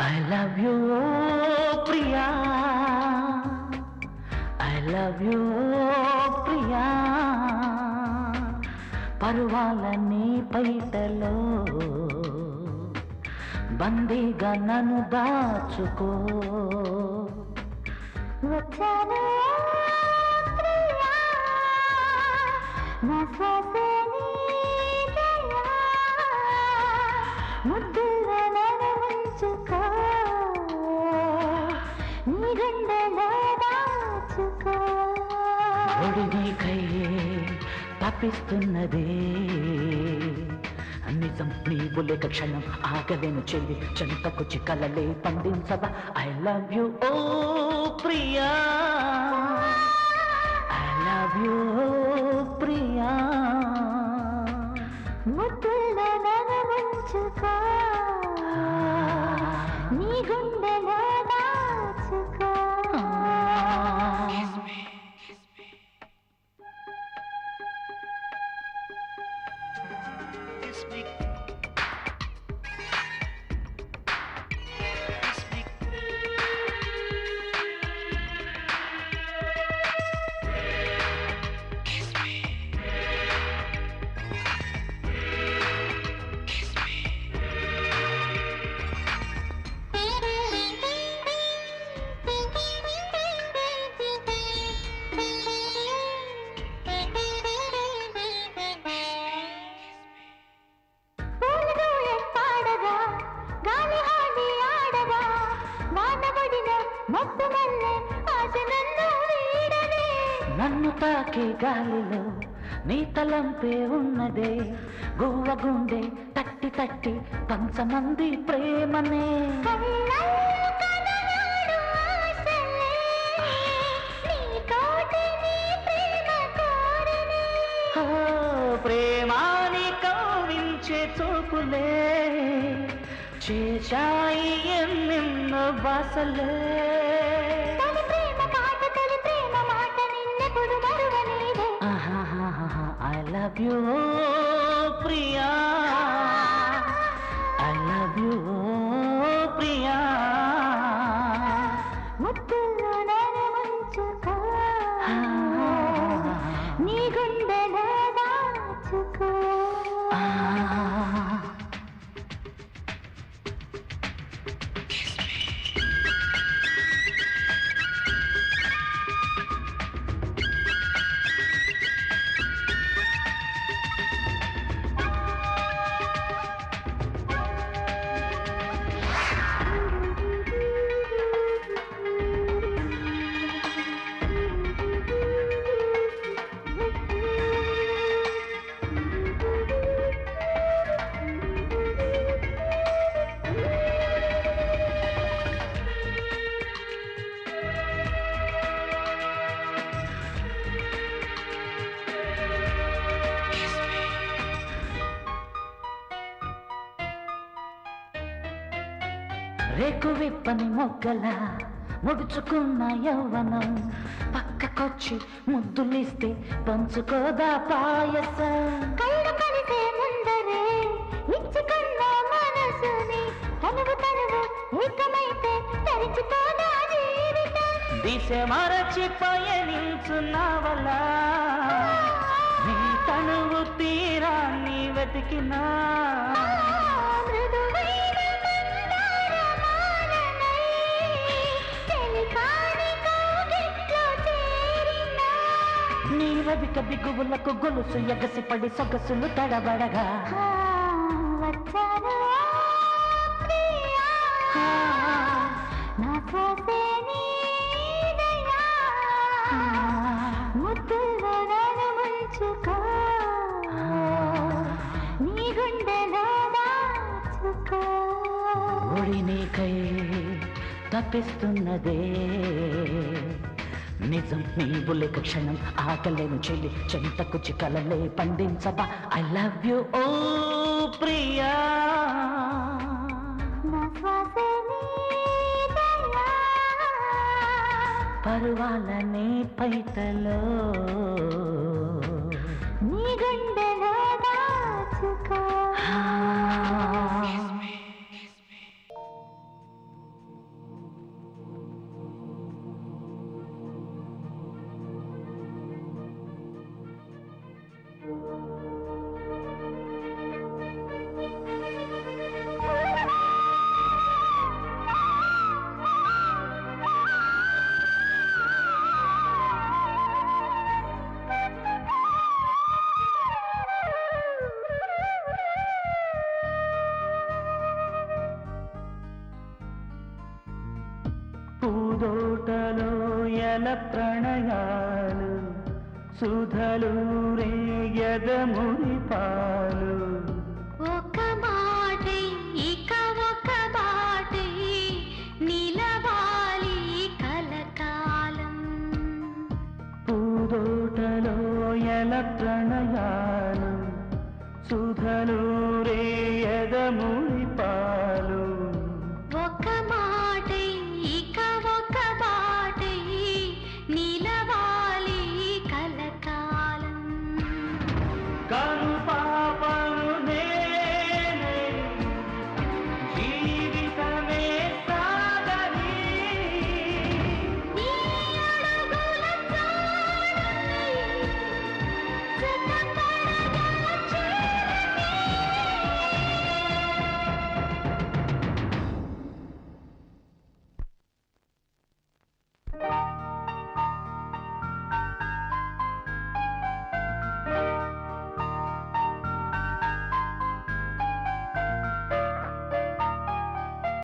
I love you ప్రియా I love you ప్రియా పరువాలని పైటలో బందీగా నన్ను దాచుకో. వచ్చాను ప్రియా. నా ఒడి నీకై తప్పిస్తున్నదే. నిజం నీవు లేక క్షణం ఆగలేను చెల్లి. చెంతకు చిక్కలలే పండించవా? ఐ లవ్ యు ఓ ప్రియా. తాకే గాలిలో నీ తలంపే ఉన్నదే. గువ్వ గుండె తట్టి తట్టి పంచమంది ప్రేమనే. ప్రేమాని కావించే చూపులే. చేశాయి ఎన్నెన్నో బాసలే. ఐ రేకు విప్పని మొగ్గల ముడుచుకున్న యవ్వనం పక్కకొచ్చి ముద్దులిస్తే పంచుకోదా పాయసం. కళ్ళు కలిసే ముందరే ఇచ్చుకున్న మనసుని తనువు తనువు ఏకమైతే తెరిచిపోదా జీవితం. దిశ మరచి పయనించున్నావల నీ తనువు తీరాన్ని వెతికినా. రవిక బిగువులకు గొలుసు ఎగసిపడి సొగసులు తడబడగా. తప్పిస్తున్నదే. నిజం నీవు లేక క్షణం ఆకలేను చెల్లి చెంతకు చికలలే పండించబా. ఐ లవ్ యు ఓ ప్రియా. పరువాలనే పైటలో. నీ గుండెలో ఎల ప్రణయాలు సుధలు రేయద మురిపాలు